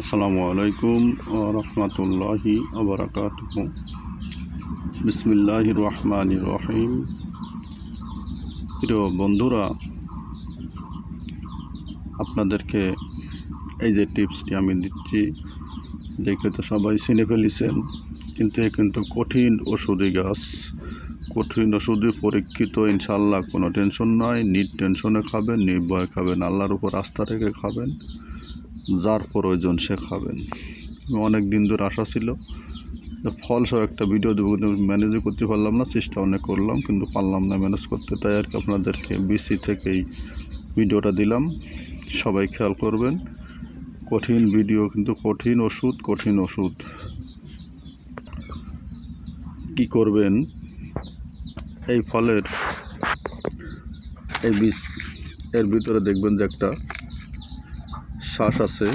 আসসালামু আলাইকুম রহমতুল্লাহি আবরাকাত বিসমিল্লাহ রহমান রহিম। প্রিয় বন্ধুরা, আপনাদেরকে এই যে টিপসটি আমি দিচ্ছি, দেখে তো সবাই চিনে ফেলেছেন, কিন্তু এ কিন্তু কঠিন ওষুধি গাছ। কঠিন ওষুধে পরীক্ষিত ইনশাল্লাহ কোনো টেনশন নয় নিট টেনশনে খাবেন, নির্ভয় খাবেন, আল্লাহর উপর আস্থা রেখে খাবেন। যার প্রয়োজন সে খাবেন অনেক দিন ধরে আশা ছিল যে ফল সহ একটা ভিডিও দেবো, কিন্তু ম্যানেজও করতে পারলাম না, চেষ্টা অনেক করলাম, কিন্তু পারলাম না ম্যানেজ করতে। তাই আর কি আপনাদেরকে বিসি থেকেই ভিডিওটা দিলাম। সবাই খেয়াল করবেন, কঠিন ভিডিও কিন্তু কঠিন ওষুধ কঠিন ওষুধ। কি করবেন? এই ফলের, এই বীজ এর ভিতরে দেখবেন যে একটা শ্বাস আছে।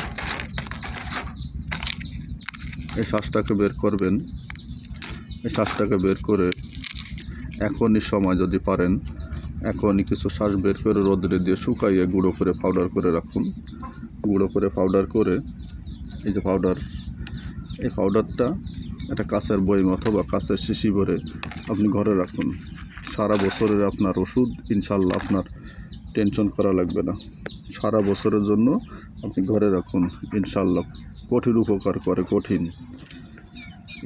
এই শ্বাসটাকে বের করবেন। এই শ্বাসটাকে বের করে এখনই সময় যদি পারেন, এখনই কিছু শ্বাস বের করে রোদ্রে দিয়ে শুকাইয়ে গুঁড়ো করে পাউডার করে রাখুন। গুঁড়ো করে পাউডার করে এই যে পাউডার এই পাউডারটা একটা কাঁচের বইম অথবা কাঁচের শিশি ভরে আপনি ঘরে রাখুন। সারা বছরের আপনার ওষুধ, ইনশাল্লাহ আপনার টেনশন করা লাগবে না। সারা বছরের জন্য আপনি ঘরে রাখুন ইনশাল্লাহ কঠিন উপকার করে, কঠিন।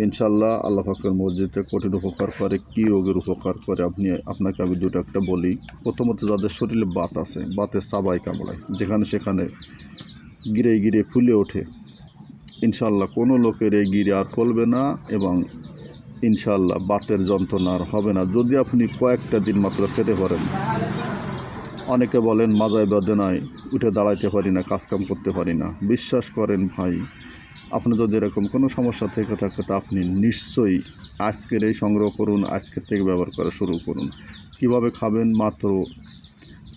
ইনশাল্লাহ আল্লাহ পাকের মসজিদে কঠিন উপকার করে, কী রোগের উপকার করে? আপনি, আপনাকে আমি দুটো একটা বলি। প্রথমত যাদের শরীরে বাত আছে বাতের সাবাই কামড়ায়, যেখানে সেখানে গিরে গিরে ফুলে ওঠে। ইনশাল্লাহ কোনো লোকের এই গিরে আর ফলবে না এবং ইনশাল্লাহ বাতের যন্ত্রণা আর হবে না। যদি আপনি কয়েকটা দিন মাত্র খেতে পারেন অনেকে বলেন, মাজায় বেদনায় উঠে দাঁড়াইতে পারি না, কাজকাম করতে পারি না। বিশ্বাস করেন ভাই, আপনি যদি এরকম কোনো সমস্যা থেকে থাকে তা আপনি নিশ্চয়ই আজকের এই সংগ্রহ করুন, আজকের থেকে ব্যবহার করা শুরু করুন। কীভাবে খাবেন? মাত্র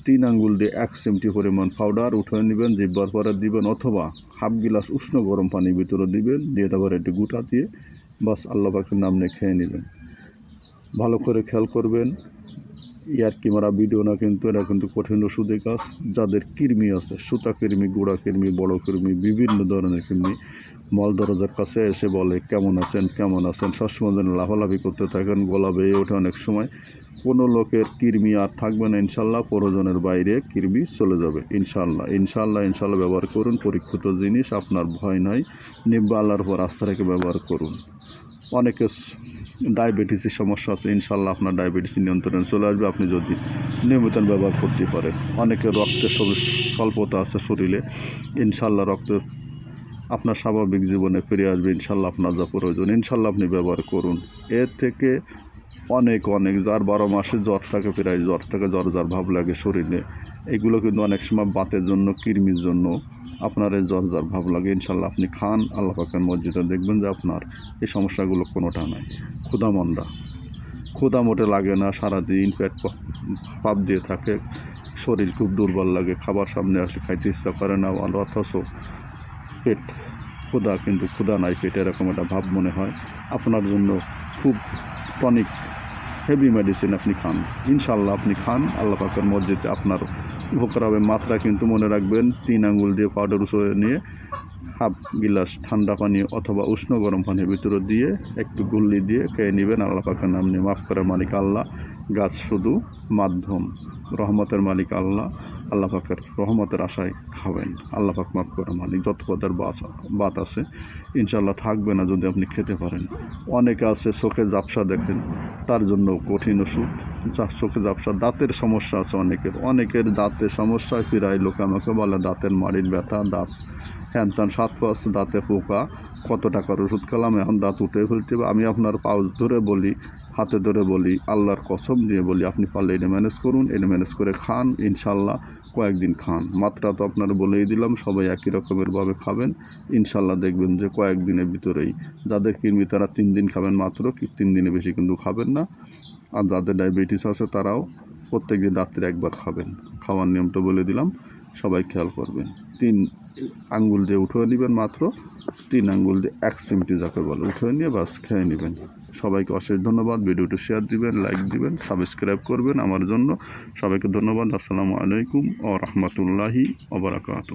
তিন আঙ্গুল দিয়ে এক চিমটি পরিমাণ পাউডার উঠে নেবেন, জিব্বার পরে দিবেন, অথবা হাফ গিলাস উষ্ণ গরম পানির ভিতরে দিবেন, দিয়ে তারপরে একটু গুটা দিয়ে বাস আল্লাহ পাখির নাম নিয়ে খেয়ে নেবেন। ভালো করে খেয়াল করবেন। ইয়ার কি মারা ভিডিও না, কিন্তু এরা কিন্তু কঠিন ওষুধের কাজ। যাদের কৃমি আছে, সুতা কৃমি, গুঁড়া কৃমি, বড় কৃমি, বিভিন্ন ধরনের কৃমি, মল দরজার কাছে এসে বলে, কেমন আছেন? কেমন আছেন? সবসময় যেন লাফালাফি করতে থাকেন, গলা বেয়ে ওঠে অনেক সময়। কোনো লোকের কৃমি আর থাকবে না, ইনশাল্লাহ। প্রয়োজনের বাইরে কৃমি চলে যাবে, ইনশাল্লাহ। ইনশাল্লাহ ইনশাল্লাহ ব্যবহার করুন। পরীক্ষিত জিনিস, আপনার ভয় নাই। নিব্বা আল্লাহর উপর আস্থা রেখে ব্যবহার করুন। অনেকে ডায়াবেটিসের সমস্যা আছে ইনশাল্লাহ আপনার ডায়াবেটিস নিয়ন্ত্রণে চলে আসবে, আপনি যদি নিয়মিত ব্যবহার করতে পারেন। অনেকে রক্তের স্বল্পতা আছে শরীরে ইনশাল্লাহ রক্তের আপনার স্বাভাবিক জীবনে ফিরে আসবে ইনশাল্লাহ আপনার যা প্রয়োজন ইনশাল্লাহ আপনি ব্যবহার করুন। এর থেকে অনেক অনেক, যার বারো মাসে জ্বর থাকে, প্রায় জ্বর থেকে জ্বর জ্বর ভাব লাগে শরীরে, এগুলো কিন্তু অনেক সময় বাতের জন্য, কৃমির জন্য আপনার এই জ্বর জ্বর ভাব লাগে, ইনশাল্লাহ আপনি খান, আল্লাহ পাকের মসজিদে দেখবেন যে আপনার এই সমস্যাগুলো কোনোটা নাই। ক্ষুদামন্দা ক্ষুদা মোটে লাগে না, সারাদিন পেট পাপ দিয়ে থাকে, শরীর খুব দুর্বল লাগে, খাবার সামনে আসলে খাইতে ইচ্ছা করে না ভালো, অথচ পেট ক্ষুদা কিন্তু ক্ষুদা নাই পেটে, এরকম একটা ভাব মনে হয়। আপনার জন্য খুব টনিক, হেভি মেডিসিন আপনি খান। ইনশাল্লাহ আপনি খান, আল্লাহ পাকের মসজিদে আপনার উপকার হবে। মাত্রা কিন্তু মনে রাখবেন, তিন আঙুল দিয়ে পাউডার উঁচু নিয়ে হাফ গিলাস ঠান্ডা পানি অথবা উষ্ণ গরম পানির ভিতরে দিয়ে একটু গুল্লি দিয়ে খেয়ে নেবেন। আল্লাহ পাকের নাম নিয়ে মাফ করার মালিক আল্লাহ। গাছ শুধু মাধ্যম, রহমতের মালিক আল্লাহ। আল্লাহ পাকের রহমতের আশায় খাবেন। আল্লাহ পাক মাফ করে মালিক, যত পদের বাস বাত আছে ইনশাল্লাহ থাকবে না যদি আপনি খেতে পারেন। অনেকে আছে চোখে জাপসা দেখেন, তার জন্য কঠিন ওষুধ। যা চোখে জাপসা দাঁতের সমস্যা আছে অনেকের। অনেকের দাঁতের সমস্যায় ফিরায় লোকে আমাকে বলে দাঁতের মাড়ির ব্যথা, দাঁত হ্যান ত্যান, সাত পাঁচ দাঁতে পোকা, কত টাকার ওষুধ খেলাম, এখন দাঁত উঠে ফেলতে হবে। আমি আপনার পাউচ ধরে বলি হাতে ধরে বলি, আল্লাহর কসম দিয়ে বলি, আপনি পারলে এটা ম্যানেজ করুন, এটা ম্যানেজ করে খান, ইনশাল্লাহ কয়েকদিন খান। মাত্রা তো আপনার বলেই দিলাম, সবাই একই রকমেরভাবে খাবেন। ইনশাল্লাহ দেখবেন যে কয়েকদিনের ভিতরেই যাদের কৃমি তারা তিন দিন খাবেন মাত্র, কি তিন দিনে বেশি কিন্তু খাবেন না। আর যাদের ডায়াবেটিস আছে তারাও প্রত্যেক দিন রাত্রে একবার খাবেন। খাওয়ার নিয়মটা বলে দিলাম, সবাই খেয়াল করবেন। তিন আঙ্গুল দিয়ে উঠে নেবেন মাত্র। তিন আঙ্গুল দিয়ে এক চিমটি যাকে বলে উঠে নিয়ে বাস খেয়ে নেবেন। সবাইকে অশেষ ধন্যবাদ। ভিডিওটি শেয়ার দিবেন লাইক দিবেন সাবস্ক্রাইব করবেন আমার জন্য। সবাইকে ধন্যবাদ। আসসালামু আলাইকুম ও রহমতুল্লাহি ওবরাকাত